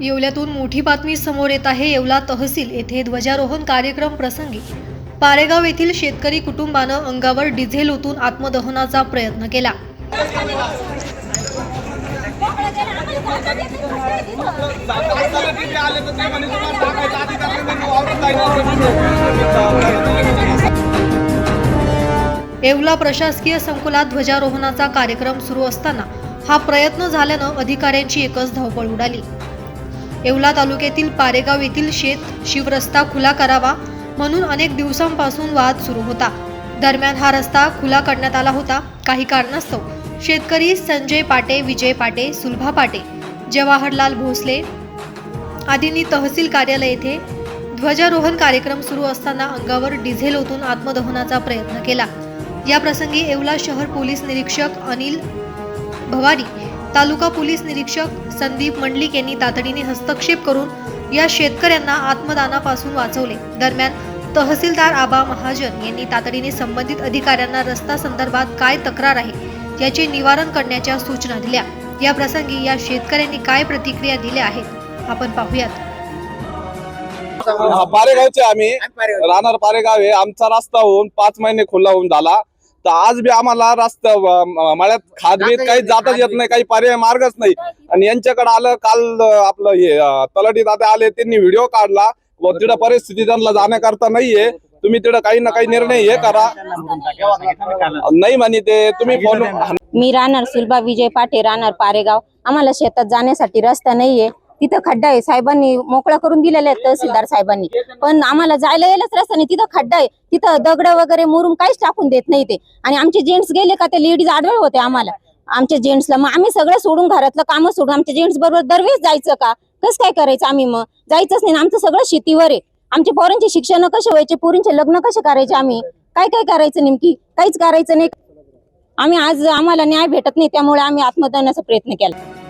येवल्यातून मोठी बातमी समोर येत आहे. येवला तहसील येथे ध्वजारोहण कार्यक्रम प्रसंगी पारेगाव येथील शेतकरी कुटुंबानं अंगावर डिझेल ओतून आत्मदहनाचा प्रयत्न केला. येवला प्रशासकीय संकुलात ध्वजारोहणाचा कार्यक्रम सुरू असताना हा प्रयत्न झाल्यानं अधिकाऱ्यांची एकच धावपळ उडाली. येवला तालुक्यातील पारेगाव येथील शेत शिवरस्ता खुला करावा म्हणून अनेक दिवसांपासून वाद सुरू होता. दरम्यान हा रस्ता खुला करण्यात आला होता. काही कारणास्तव शेतकरी संजय पाटे विजय पाटे सुलभा पाटे जवाहरलाल भोसले आदींनी तहसील कार्यालय येथे ध्वजारोहण कार्यक्रम सुरू असताना अंगावर डिझेल ओतून आत्मदहनाचा प्रयत्न केला. या प्रसंगी येवला शहर पोलीस निरीक्षक अनिल भवारी तालुका पोलीस निरीक्षक संदीप मंडलिक यांनी तातडीने हस्तक्षेप करून या शेतकऱ्यांना आत्मदानापासून वाचवले. दरम्यान तहसीलदार आबा महाजन यांनी तातडीने संबंधित अधिकाऱ्यांना रस्ता संदर्भात काय तक्रार आहे याचे निवारण करण्याच्या सूचना दिल्या. या प्रसंगी या शेतकऱ्यांनी काय प्रतिक्रिया दिल्या आहेत आपण पाहूयात. पारेगावचे आम्ही. राहणार पारेगाव आहे. आमचा रस्ता होऊन पाच महिने खुला होऊन झाला. तर आज बी आम्हाला रस्ता मळ्यात खात बीत काही जाताच येत नाही काही पर्याय मार्गच नाही. आणि यांच्याकडे आलं काल आपलं हे तलाठी दादा आले त्यांनी व्हिडिओ काढला. व तिथं परिस्थिती त्यांना जाण्याकरता नाहीये. तुम्ही तिथं काही ना काही निर्णय हे करा. नाही म्हणे ते तुम्ही फोन मी राहणार सुलभा विजय पाटे राहणार पारेगाव. आम्हाला शेतात जाण्यासाठी रस्ता नाहीये. तिथं खड्डा आहे. साहेबांनी मोकळा करून दिलेला आहे तहसीलदार साहेबांनी. पण आम्हाला जायला यायलाच रस्ता नाही. तिथं खड्डा आहे. तिथं दगड वगैरे मुरून काहीच टाकून देत नाही ते. आणि आमचे जेंट्स गेले का ते लेडीज आढळ होते आम्हाला. आमच्या जेंट्सला मग आम्ही सगळं सोडून घरातलं काम सोडून आमच्या जेंट्स बरोबर दरवेळेस जायचं का? कसं काय करायचं आम्ही मग? जायचंच नाही. आमचं सगळं शेतीवर आहे. आमच्या पोरांचे शिक्षण कसे व्हायचे? पोरींचे लग्न कसे करायचे आम्ही? काय काय करायचं नेमकी? काहीच करायचं नाही. आम्ही आज आम्हाला न्याय भेटत नाही. त्यामुळे आम्ही आत्मदनाचा प्रयत्न केला.